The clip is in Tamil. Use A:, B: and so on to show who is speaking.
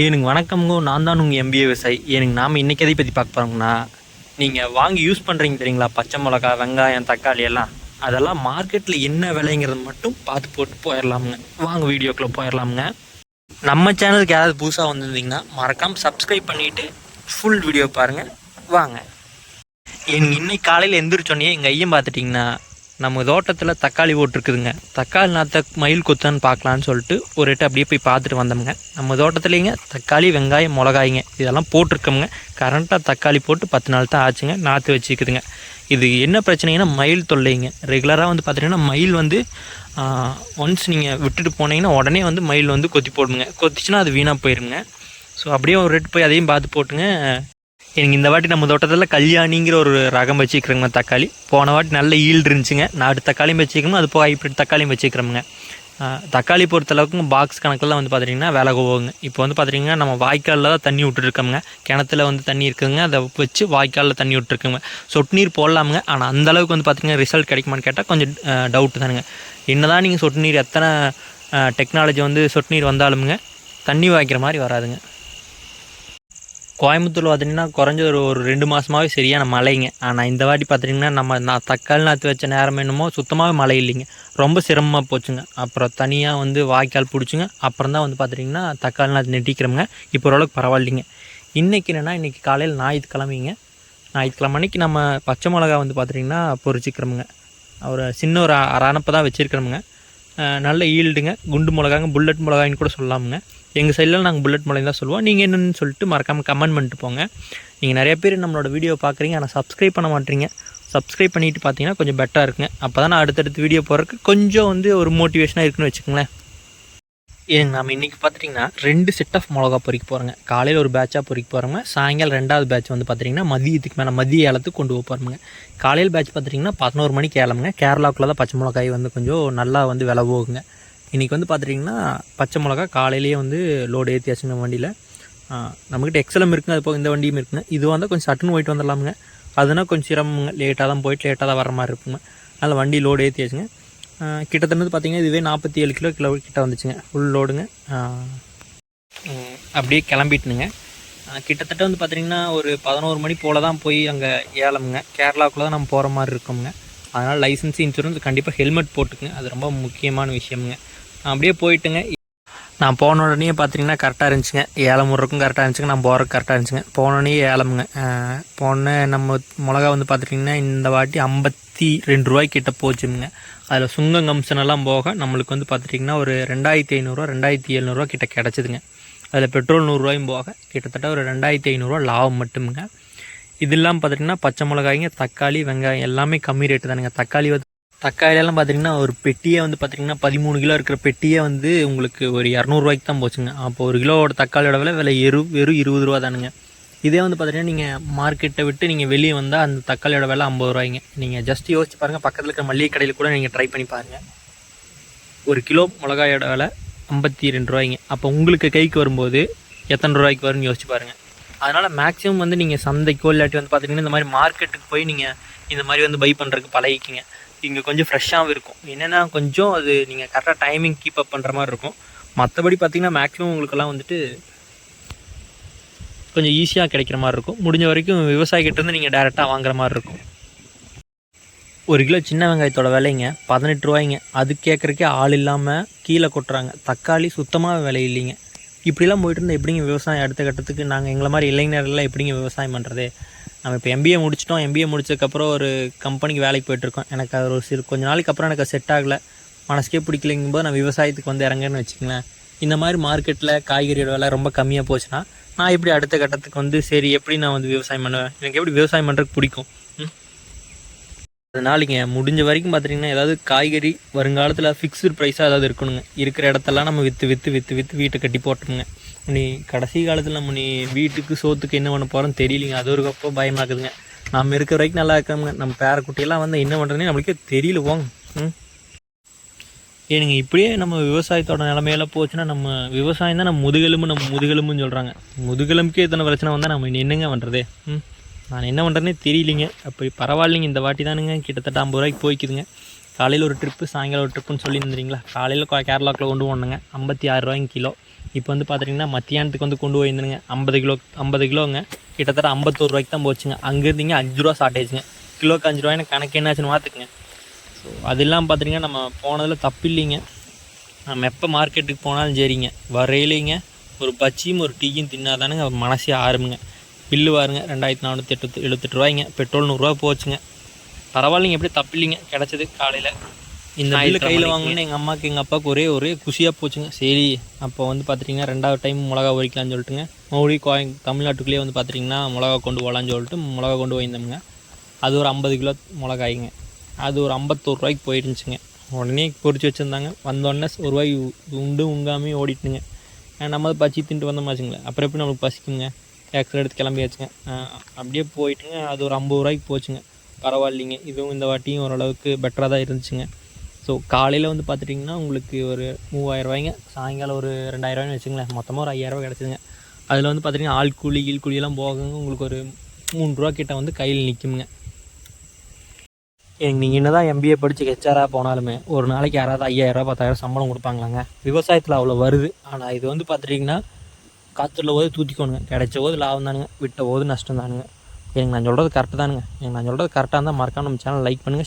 A: எனக்கு வணக்கம்ங்க. நான் தான் உங்கள் எம்பிஏ விவசாயி. எனக்கு நாம் இன்றைக்கி எதை பற்றி பார்க்க போகிறோம்னா நீங்கள் வாங்கி யூஸ் பண்ணுறீங்க தெரியுங்களா? பச்சை மிளகா வெங்காயம் தக்காளி எல்லாம். அதெல்லாம் மார்க்கெட்டில் என்ன விலைங்கிறது மட்டும் பார்த்து போட்டு போயிடலாமுங்க வாங்க வீடியோக்குள்ளே போயிடலாமுங்க நம்ம சேனலுக்கு யாராவது புதுசாக வந்திருந்தீங்கன்னா மறக்காமல் சப்ஸ்கிரைப் பண்ணிவிட்டு ஃபுல் வீடியோ பாருங்கள் வாங்க. எனக்கு இன்னைக்கு காலையில் எந்திரிச்சோன்னே எங்கள் ஐயன் பார்த்துட்டிங்கன்னா நம்ம தோட்டத்தில் தக்காளி போட்டிருக்குதுங்க. தக்காளி நாத்த மயில் கொத்தான்னு பார்க்கலான்னு சொல்லிட்டு ஒரு எட்டு அப்படியே போய் பார்த்துட்டு வந்தோம்ங்க. நம்ம தோட்டத்துலேங்க தக்காளி வெங்காயம் மிளகாய்ங்க இதெல்லாம் போட்டிருக்கோமுங்க. கரண்ட்டாக தக்காளி போட்டு பத்து நாள் தான் ஆச்சுங்க. நாற்று வச்சுக்குதுங்க. இது என்ன பிரச்சனைங்கன்னா மயில் தொல்லைங்க. ரெகுலராக வந்து பார்த்துட்டிங்கன்னா மயில் வந்து ஒன்ஸ் நீங்கள் விட்டுட்டு போனீங்கன்னா உடனே வந்து மயில் வந்து கொத்தி போடுங்க. கொத்திச்சுன்னா அது வீணாக போயிருங்க. ஸோ அப்படியே ஒரு ரெட்டு போய் அதையும் பார்த்து போட்டுங்க. எனக்கு இந்த வாட்டி நம்ம தோட்டத்தில் கல்யாணிங்கிற ஒரு ரகம் வச்சுக்கிறோங்க தக்காளி. போன வாட்டி நல்ல ஈல்டு இருந்துச்சுங்க. நாட்டு தக்காளியும் வச்சுக்கிறோம் அது போக ஹைப்ரிட் தக்காளியும் வச்சுக்கிறோமுங்க தக்காளி பொறுத்தளவுக்கு பாக்ஸ் கணக்கெல்லாம் வந்து பார்த்துட்டிங்கன்னா வேலை போகுங்க இப்போ வந்து பார்த்திங்கன்னா நம்ம வாய்க்காலில் தான் தண்ணி விட்டுருக்கோமுங்க. கிணத்துல வந்து தண்ணி இருக்குதுங்க அதை வச்சு வாய்க்காலில் தண்ணி விட்டுருக்குங்க. சொட்டு நீர் போடலாமுங்க. ஆனால் அந்தளவுக்கு வந்து பார்த்திங்கன்னா ரிசல்ட் கிடைக்குமான்னு கேட்டால் கொஞ்சம் டவுட்டு தானுங்க. என்ன தான் நீங்கள் சொட்டு நீர் எத்தனை டெக்னாலஜி வந்து சொட்டு நீர் வந்தாலுமுங்க தண்ணி வாய்க்கிற மாதிரி வராதுங்க. கோயம்புத்தூர் பார்த்திங்கன்னா குறைஞ்ச ஒரு ஒரு ரெண்டு மாதமாகவே சரியான மழைங்க. ஆனால் இந்த வாட்டி பார்த்திங்கன்னா நம்ம நான் தக்காளி நாற்று வச்ச நேரம் என்னமோ சுத்தமாகவே மழை இல்லைங்க. ரொம்ப சிரமமாக போச்சுங்க. அப்புறம் தனியாக வந்து வாய்க்கால் பிடிச்சிங்க. அப்புறம் தான் வந்து பார்த்திங்கன்னா தக்காளி நாற்று நெட்டிக்கிறோங்க இப்போ ஓரளவுக்கு பரவாயில்லைங்க. இன்றைக்கி என்னென்னா இன்றைக்கி காலையில் ஞாயிற்றுக்கிழமைங்க. ஞாயிற்றுக்கிழமை அன்றைக்கி நம்ம பச்சை மிளகா வந்து பார்த்திங்கன்னா பொறிச்சிக்கிறோமுங்க ஒரு சின்ன ஒரு அரை அனப்பை தான் வச்சுருக்கிறோமுங்க. நல்ல ஈல்டுங்க. குண்டு மிளகாங்க புல்லட் மிளகாயின்னு கூட சொல்லாமுங்க எங்கள் சைடில் நாங்கள் புல்லட் மிளகாய் தான் சொல்லுவோம். நீங்கள் என்னென்னு சொல்லிட்டு மறக்காமல் கமெண்ட் பண்ணிட்டு போங்க. நீங்கள் நிறைய பேர் நம்மளோட வீடியோ பார்க்குறீங்க. ஆனால் சப்ஸ்கிரைப் பண்ண மாட்டீங்க. சப்ஸ்கிரைப் பண்ணிட்டு பார்த்தீங்கன்னா கொஞ்சம் பெட்டராக இருக்குங்க. அப்போ தான் நான் அடுத்தடுத்து வீடியோ போகிறதுக்கு கொஞ்சம் வந்து ஒரு மோட்டிவேஷனாக இருக்குன்னு வச்சுக்கோங்களேன். ஏங்க நம்ம இன்றைக்கி பார்த்துட்டிங்கன்னா ரெண்டு செட் ஆஃப் மிளகா பொறிக்க போகிறோங்க காலையில் ஒரு பேட்சாக பொறிக்க போகிறோங்க சாயங்காலம் ரெண்டாவது பேட்ச் வந்து பார்த்திங்கன்னா மதியத்துக்கு மேலே மதிய ஏலத்துக்கு கொண்டு போக போகிறோங்க காலையில் பேட்ச் பார்த்திங்கன்னா பதினோரு மணிக்கு ஏலமுங்க கேரளாக்குள்ளே தான் பச்சை மிளகாய் வந்து கொஞ்சம் நல்லா வந்து விலை போகுங்க இன்றைக்கி வந்து பார்த்துட்டிங்கன்னா பச்சை மிளகா காலையிலேயே வந்து லோடு ஏற்றியாச்சுங்க வண்டியில். நம்மக்கிட்ட எக்ஸலம் இருக்குங்க அது போக இந்த வண்டியும் இருக்குங்க. இது வந்தால் கொஞ்சம் சட்டுன்னு போயிட்டு வந்துடலாமுங்க. அதுனா கொஞ்சம் சிரமங்க லேட்டாக தான் போயிட்டு லேட்டாக தான் வர மாதிரி இருக்குங்க. அதனால் வண்டி லோடு ஏற்றியாச்சுங்க கிட்டத்தட்ட பார்த்தீங்கன்னா இதுவே நாற்பத்தி ஏழு கிலோ கிலோ கிட்ட வந்துச்சுங்க ஃபுல் லோடுங்க அப்படியே கிளம்பிட்டுனுங்க. கிட்டத்தட்ட வந்து பார்த்திங்கன்னா ஒரு பதினோரு மணி போல் தான் போய் அங்கே ஏலமுங்க. கேரளாவுக்குள்ளே தான் நம்ம போகிற மாதிரி இருக்கோமுங்க. அதனால் லைசன்ஸ் இன்சூரன்ஸ் கண்டிப்பாக ஹெல்மெட் போட்டுக்குங்க. அது ரொம்ப முக்கியமான விஷயமுங்க. அப்படியே போயிட்டுங்க. நான் போன உடனே பார்த்தீங்கன்னா கரெக்டாக இருந்துச்சுங்க. ஏலம் கரெக்டாக இருந்துச்சுங்க. நான் போகிறக்கு கரெக்டாக இருந்துச்சுங்க. போனோடனே ஏலமுங்க. போன நம்ம மிளகா வந்து பார்த்துட்டிங்கன்னா இந்த வாட்டி ஐம்பத்தி ரெண்டு ரூபாய்க்கிட்ட போச்சுங்க. அதில் சுங்கம் கம்சனெல்லாம் போக நம்மளுக்கு வந்து பார்த்துட்டிங்கன்னா ஒரு ரெண்டாயிரத்தி ஐநூறுரூவா ரெண்டாயிரத்தி எழுநூறுவா கிட்ட கிடச்சிதுங்க. அதில் பெட்ரோல் நூறுரூவாயும் போக. கிட்டத்தட்ட ஒரு ரெண்டாயிரத்தி ஐநூறுரூவா லாபம் மட்டுமுங்க. இது இல்லாமல் பார்த்துட்டிங்கன்னா பச்சை மிளகாய்ங்க தக்காளி வெங்காயம் எல்லாமே கம்மி ரேட்டு தானுங்க. தக்காளி வந்து தக்காளியெல்லாம் பார்த்தீங்கன்னா ஒரு பெட்டியே வந்து பார்த்தீங்கன்னா பதிமூணு கிலோ இருக்கிற பெட்டியே வந்து உங்களுக்கு ஒரு இரநூறுவாய்க்கு தான் போச்சுங்க. அப்போ ஒரு கிலோவோட தக்காளியோட விலை விலை எரு வெறும் இருபது ரூபா தானுங்க. இதே வந்து பார்த்தீங்கன்னா நீங்கள் மார்க்கெட்டை விட்டு நீங்கள் வெளியே வந்தால் அந்த தக்காளியோட விலை ஐம்பது ரூபாய்ங்க. நீங்கள் ஜஸ்ட் யோசிச்சு பாருங்கள் பக்கத்தில் இருக்கிற மளிகை கடையில் கூட நீங்கள் ட்ரை பண்ணி பாருங்கள் ஒரு கிலோ மிளகாயோட விலை ஐம்பத்தி ரெண்டு ரூபாய்ங்க. அப்போ உங்களுக்கு கைக்கு வரும்போது எத்தனை ரூபாய்க்கு வரும்னு யோசிச்சு பாருங்கள் அதனால் மேக்ஸிமம் வந்து நீங்கள் சந்தைக்கோ இல்லாட்டி வந்து பார்த்தீங்கன்னா இந்த மாதிரி மார்க்கெட்டுக்கு போய் நீங்கள் இந்த மாதிரி வந்து பை பண்ணுறதுக்கு பழகிக்கிங்க. இங்கே கொஞ்சம் ஃப்ரெஷ்ஷாகவும் இருக்கும். என்னென்னா கொஞ்சம் அது நீங்கள் கரெக்டாக டைமிங் கீப் அப் பண்ணுற மாதிரி இருக்கும். மற்றபடி பார்த்திங்கன்னா மேக்ஸிமம் உங்களுக்கெல்லாம் வந்துட்டு கொஞ்சம் ஈஸியாக கிடைக்கிற மாதிரி இருக்கும். முடிஞ்ச வரைக்கும் விவசாயிகிட்டேருந்து நீங்கள் டேரெக்டாக வாங்குற மாதிரி இருக்கும். ஒரு கிலோ சின்ன வெங்காயத்தோட விலைங்க பதினெட்டு ரூபாய்ங்க. அது கேட்குறக்கே ஆள் இல்லாமல் கீழே கொட்டுறாங்க. தக்காளி சுத்தமாக விலை இல்லைங்க. இப்படிலாம் போயிட்டு இருந்தால் எப்படிங்க விவசாயம் அடுத்த கட்டத்துக்கு? நாங்கள் எங்களை மாதிரி இளைஞர்கள்லாம் எப்படிங்க விவசாயம் பண்ணுறது நம்ம இப்போ எம்பிஏ முடிச்சிட்டோம். எம்பிஏ முடிச்சதுக்கப்புறம் ஒரு கம்பெனிக்கு வேலைக்கு போயிட்டுருக்கோம். எனக்கு அது ஒரு சிறு கொஞ்ச நாளைக்கு அப்புறம் எனக்கு செட் ஆகலை. மனசுக்கே பிடிக்கலைங்கும் போது நான் விவசாயத்துக்கு வந்து இறங்குன்னு வச்சுக்கங்களேன். இந்த மாதிரி மார்க்கெட்டில் காய்கறியோட விலை ரொம்ப கம்மியாக போச்சுன்னா நான் எப்படி அடுத்த கட்டத்துக்கு வந்து சரி எப்படி நான் வந்து விவசாயம் பண்ணுவேன்? எனக்கு எப்படி விவசாயம் பண்ணுறதுக்கு பிடிக்கும்? அதனாலங்க முடிஞ்ச வரைக்கும் பார்த்துட்டிங்கன்னா ஏதாவது காய்கறி வருங்காலத்தில் ஃபிக்ஸ்டு ப்ரைஸாக ஏதாவது இருக்கணுங்க. இருக்கிற இடத்தெல்லாம் நம்ம விற்று விற்று விற்று விற்று வீட்டை கட்டி போட்டோமுங்க. நீ கடைசி காலத்தில் நம்ம நீ வீட்டுக்கு சோத்துக்கு என்ன பண்ண போகிறோம்னு தெரியலிங்க. அது ஒரு கப்போ பயமாக்குதுங்க. நம்ம இருக்கிற வரைக்கும் நல்லா இருக்காங்க நம்ம பேரக்குட்டியெல்லாம் வந்து என்ன பண்ணுறதுனே நம்மளுக்கே தெரியல போங்க. ம். ஏனுங்க இப்படியே நம்ம விவசாயத்தோட நிலமையில போச்சுன்னா நம்ம விவசாயம் தான் நம்ம முதுகெலும்பு நம்ம முதுகெலும்புன்னு சொல்கிறாங்க முதுகெலும்புக்கே இத்தனை பிரச்சனை வந்தால் நம்ம என்னங்க பண்ணுறது ம். நான் என்ன பண்ணுறேன்னே தெரியலிங்க. அப்படி பரவாயில்லைங்க இந்த வாட்டி தானுங்க. கிட்டத்தட்ட ஐம்பது ரூபாய்க்கு போய்க்குதுங்க. காலையில் ஒரு ட்ரிப்பு சாயங்காலம் ஒரு ட்ரிப்புன்னு சொல்லி காலையில் கேரளாக்குள்ளே கொண்டு போனோங்க. ஐம்பத்தி ஆறு ரூபாய்க்கு கிலோ. இப்போ வந்து பார்த்துட்டிங்கன்னா மத்தியானத்துக்கு வந்து கொண்டு போயிருந்தனுங்க. ஐம்பது கிலோ ஐம்பது கிலோங்க. கிட்டத்தட்ட ஐம்பத்தோரு ரூபாய்க்கு தான் போச்சுங்க. அங்கே இருந்தீங்க அஞ்சு ரூபா ஷார்ட்டேஜுங்க கிலோக்கு அஞ்சு ரூபாய்னு கணக்கு என்னாச்சுன்னு பார்த்துக்குங்க ஸோ அது இல்லாமல் பார்த்துட்டிங்கன்னா நம்ம போனதில் தப்பு இல்லைங்க நம்ம எப்போ மார்க்கெட்டுக்கு போனாலும் சரிங்க. வரையிலைங்க. ஒரு பச்சியும் ஒரு டீயும் தின்னாதானுங்க மனசே ஆரம்புங்க பில்லு பாருங்க ரெண்டாயிரத்தி நானூற்றி எட்டு எழுபத்தெட்டு ரூபாய்ங்க. பெட்ரோல் நூறுரூவா போச்சுங்க. பரவாயில்லைங்க எப்படி தப்பு இல்லைங்க கிடச்சது காலையில். இந்த பில்லு கையில் வாங்கினேன். எங்கள் அம்மாவுக்கு எங்கள் அப்பாவுக்கு ஒரே ஒரே குஷியாக போச்சுங்க. சரி அப்போ வந்து பார்த்துட்டிங்கன்னா ரெண்டாவது டைம் மிளகா உரிக்கலாம்னு சொல்லிட்டுங்க. மறுபடியும் கோயம் தமிழ்நாட்டுக்குள்ளேயே வந்து பார்த்துட்டிங்கன்னா மிளகா கொண்டு போகலான்னு சொல்லிட்டு மிளகா கொண்டு போயிருந்தோமுங்க. அது ஒரு ஐம்பது கிலோ மிளகாய்ங்க. அது ஒரு ஐம்பத்தோரு ரூபாய்க்கு போயிருந்துச்சுங்க. உடனே பொரிச்சு வச்சுருந்தாங்க. வந்தோடனே ஒரு ரூபாய் உண்டு உங்காமே ஓடிட்டுங்க. அஹ் நம்ம பச்சி தின்ட்டு வந்தோமாச்சுங்களேன் அப்புறம் எப்படி நம்மளுக்கு பசிக்குங்க? எக்ஸ்ரே எடுத்து கிளம்பியாச்சுங்க. அப்படியே போயிட்டுங்க. அது ஒரு ஐம்பது ரூபாய்க்கு போச்சுங்க. பரவாயில்லைங்க. இதுவும் இந்த வாட்டியும் ஓரளவுக்கு பெட்டராக தான் இருந்துச்சுங்க. ஸோ காலையில் வந்து பார்த்துட்டிங்கன்னா உங்களுக்கு ஒரு மூவாயிரம் ரூபாய்ங்க. சாயங்காலம் ஒரு ரெண்டாயிரரூவாய்னு வச்சுங்களேன் மொத்தமாக ஒரு ஐயாயிரரூவா கிடச்சிதுங்க. அதில் வந்து பார்த்திங்கன்னா ஆள் கூலி கீழ் கூலியெல்லாம் போகுங்க. உங்களுக்கு ஒரு மூணு ரூபா கிட்ட வந்து கையில் நிற்குமுங்க எனக்கு நீங்கள் என்ன தான் எம்பிஏ படித்து ஹெச்ஆராக போனாலுமே ஒரு நாளைக்கு யாராவது ஐயாயிரரூவா பத்தாயிரம் சம்பளம் கொடுப்பாங்களாங்க. விவசாயத்தில் அவ்வளோ வருது. ஆனால் இது வந்து பார்த்துட்டிங்கன்னா காற்றுள்ள போது தூத்திக்கோணுங்க. கிடைச்ச போது லாபம் தானுங்க. விட்ட போது நஷ்டம் தானுங்க. எனக்கு நான் சொல்கிறது கரெக்டு தானுங்க. எனக்கு நான் சொல்கிறது கரெக்டாக இருந்தால் மறக்காம நம்ம சேனல் லைக் பண்ணுங்கள்